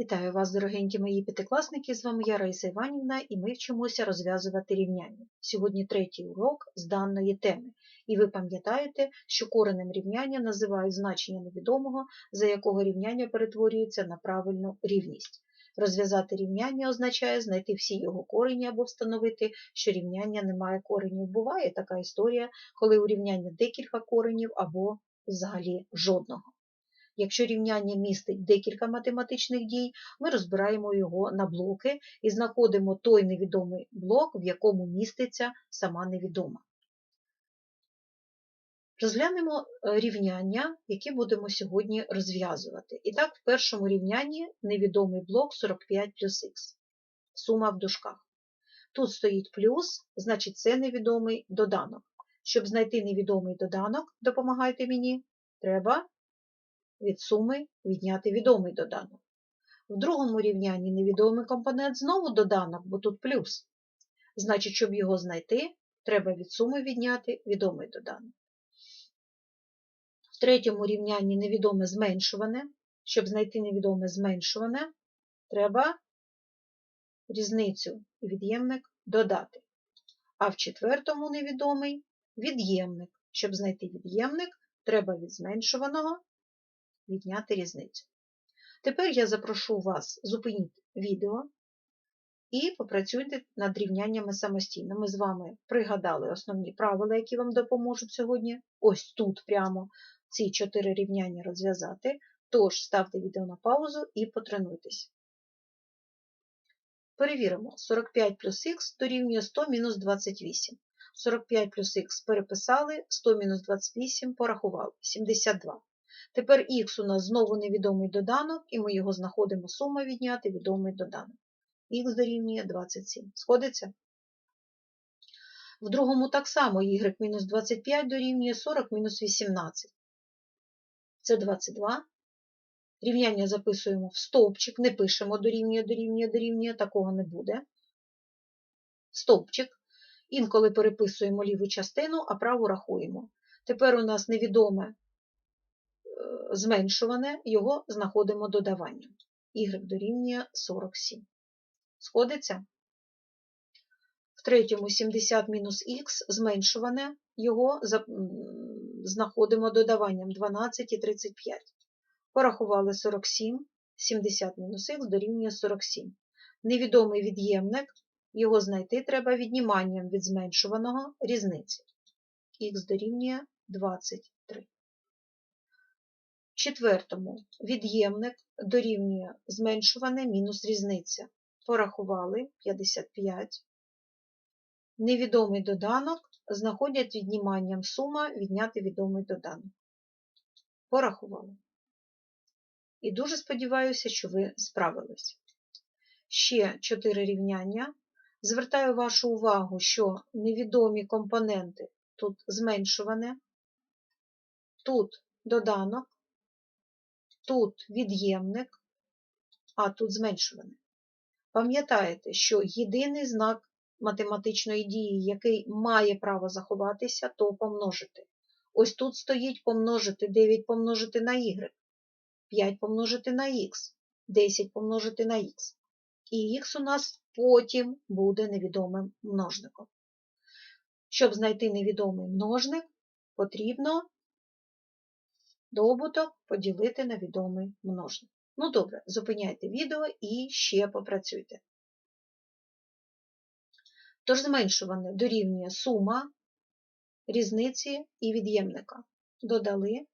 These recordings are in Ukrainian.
Вітаю вас, дорогенькі мої п'ятикласники! З вами я Раїса Іванівна і ми вчимося розв'язувати рівняння. Сьогодні третій урок з даної теми. І ви пам'ятаєте, що коренем рівняння називають значення невідомого, за якого рівняння перетворюється на правильну рівність. Розв'язати рівняння означає знайти всі його корені або встановити, що рівняння не має коренів. Буває така історія, коли у рівняння декілька коренів або взагалі жодного. Якщо рівняння містить декілька математичних дій, ми розбираємо його на блоки і знаходимо той невідомий блок, в якому міститься сама невідома. Розглянемо е, рівняння, які будемо сьогодні розв'язувати. І так, в першому рівнянні невідомий блок 45 плюс х. Сума в дужках. Тут стоїть плюс, значить це невідомий доданок. Щоб знайти невідомий доданок, допомагайте мені, треба від суми відняти відомий доданок. В другому рівнянні невідомий компонент знову доданок, бо тут плюс. Значить, щоб його знайти, треба від суми відняти відомий доданок. В третьому рівнянні невідоме зменшуване. Щоб знайти невідоме зменшуване, треба різницю і від'ємник додати. А в четвертому невідомий від'ємник. Щоб знайти від'ємник, треба від зменшуваного відняти різницю. Тепер я запрошу вас зупинити відео і попрацюйте над рівняннями самостійно. Ми з вами пригадали основні правила, які вам допоможуть сьогодні. Ось тут прямо ці чотири рівняння розв'язати. Тож ставте відео на паузу і потренуйтесь. Перевіримо, 45 плюс х дорівнює 100 мінус 28. 45 плюс х переписали, 100 мінус 28 порахували, 72. Тепер х у нас знову невідомий доданок, і ми його знаходимо сума відняти відомий доданок. Х дорівнює 27. Сходиться? В другому так само y мінус 25 дорівнює 40 мінус 18. Це 22. Рівняння записуємо в стовпчик, не пишемо дорівнює, дорівнює, дорівнює, такого не буде. Стовпчик. Інколи переписуємо ліву частину, а праву рахуємо. Тепер у нас невідоме зменшуване, його знаходимо додаванням. Y дорівнює 47. Сходиться? В третьому 70 мінус х зменшуване, його знаходимо додаванням 12 і 35. Порахували 47, 70 мінус х дорівнює 47. Невідомий від'ємник, його знайти треба відніманням від зменшуваного різниці. Х дорівнює 23 четвертому від'ємник дорівнює зменшуване мінус різниця. Порахували 55. Невідомий доданок знаходять відніманням сума відняти відомий доданок. Порахували. І дуже сподіваюся, що ви справились. Ще 4 рівняння. Звертаю вашу увагу, що невідомі компоненти тут зменшуване, тут доданок, тут від'ємник, а тут зменшуваний. Пам'ятаєте, що єдиний знак математичної дії, який має право заховатися, то помножити. Ось тут стоїть помножити 9 помножити на y, 5 помножити на х, 10 помножити на х. І х у нас потім буде невідомим множником. Щоб знайти невідомий множник, потрібно добуток поділити на відомий множник. Ну добре, зупиняйте відео і ще попрацюйте. Тож зменшуване дорівнює сума різниці і від'ємника. Додали.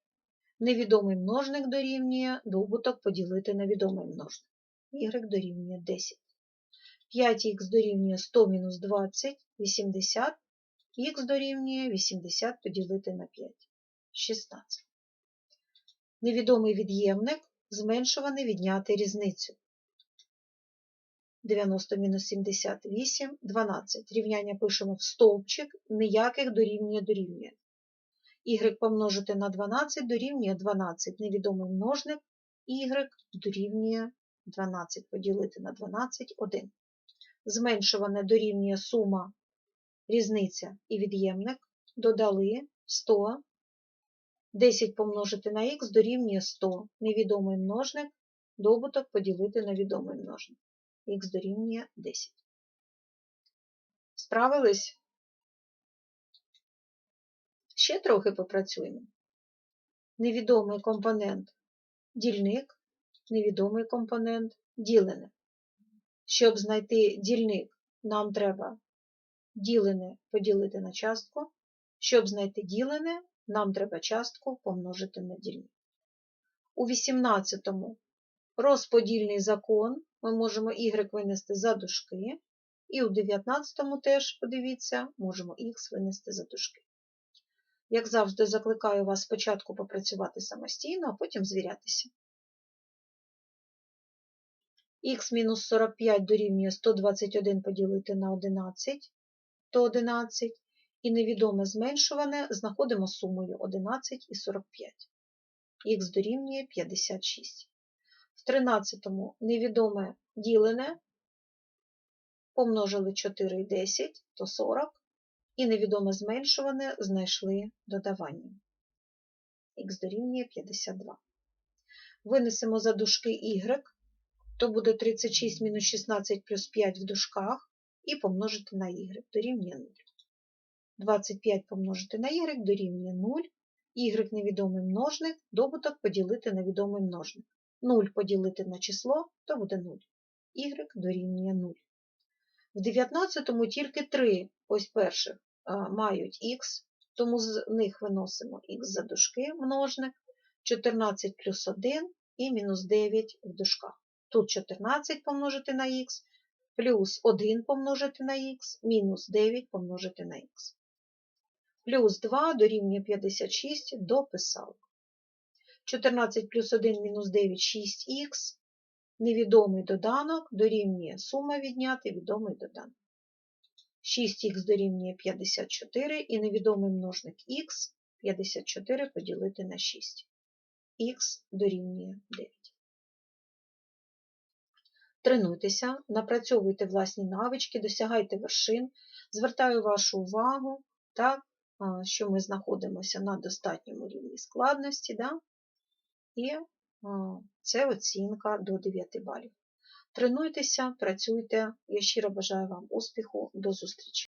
Невідомий множник дорівнює добуток поділити на відомий множник. Y дорівнює 10. 5х дорівнює 100 мінус 20, 80, х дорівнює 80 поділити на 5, 16 невідомий від'ємник, зменшуваний відняти різницю. 90 мінус 78, 12. Рівняння пишемо в стовпчик, ніяких дорівнює дорівнює. Y помножити на 12 дорівнює 12. Невідомий множник y дорівнює 12. Поділити на 12 1. Зменшуване дорівнює сума різниця і від'ємник. Додали 100 10 помножити на х дорівнює 100. Невідомий множник добуток поділити на відомий множник. Х дорівнює 10. Справились? Ще трохи попрацюємо. Невідомий компонент дільник, невідомий компонент ділене. Щоб знайти дільник, нам треба ділене поділити на частку. Щоб знайти ділене, нам треба частку помножити на дільник. У 18-му розподільний закон ми можемо y винести за дужки. І у 19-му теж, подивіться, можемо х винести за дужки. Як завжди, закликаю вас спочатку попрацювати самостійно, а потім звірятися. Х-45 дорівнює 121 поділити на 11, то 11, і невідоме зменшуване знаходимо сумою 11 і 45. Х дорівнює 56. В 13-му невідоме ділене помножили 4 і 10, то 40, і невідоме зменшуване знайшли додаванням. Х дорівнює 52. Винесемо за дужки y, то буде 36 мінус 16 плюс 5 в дужках, і помножити на y дорівнює 0. 25 помножити на y дорівнює 0, y невідомий множник, добуток поділити на відомий множник. 0 поділити на число, то буде 0. y дорівнює 0. В 19-му тільки 3 ось перших мають х, тому з них виносимо х за дужки множник, 14 плюс 1 і мінус 9 в дужках. Тут 14 помножити на х, плюс 1 помножити на х, мінус 9 помножити на х. Плюс 2 дорівнює 56 дописав. 14 плюс 1 мінус 9 6х. Невідомий доданок дорівнює сума відняти відомий доданок. 6х дорівнює 54 і невідомий множник х 54 поділити на 6. х дорівнює 9. Тренуйтеся, напрацьовуйте власні навички, досягайте вершин. Звертаю вашу увагу, так, що ми знаходимося на достатньому рівні складності. Да? І це оцінка до 9 балів. Тренуйтеся, працюйте. Я щиро бажаю вам успіху. До зустрічі!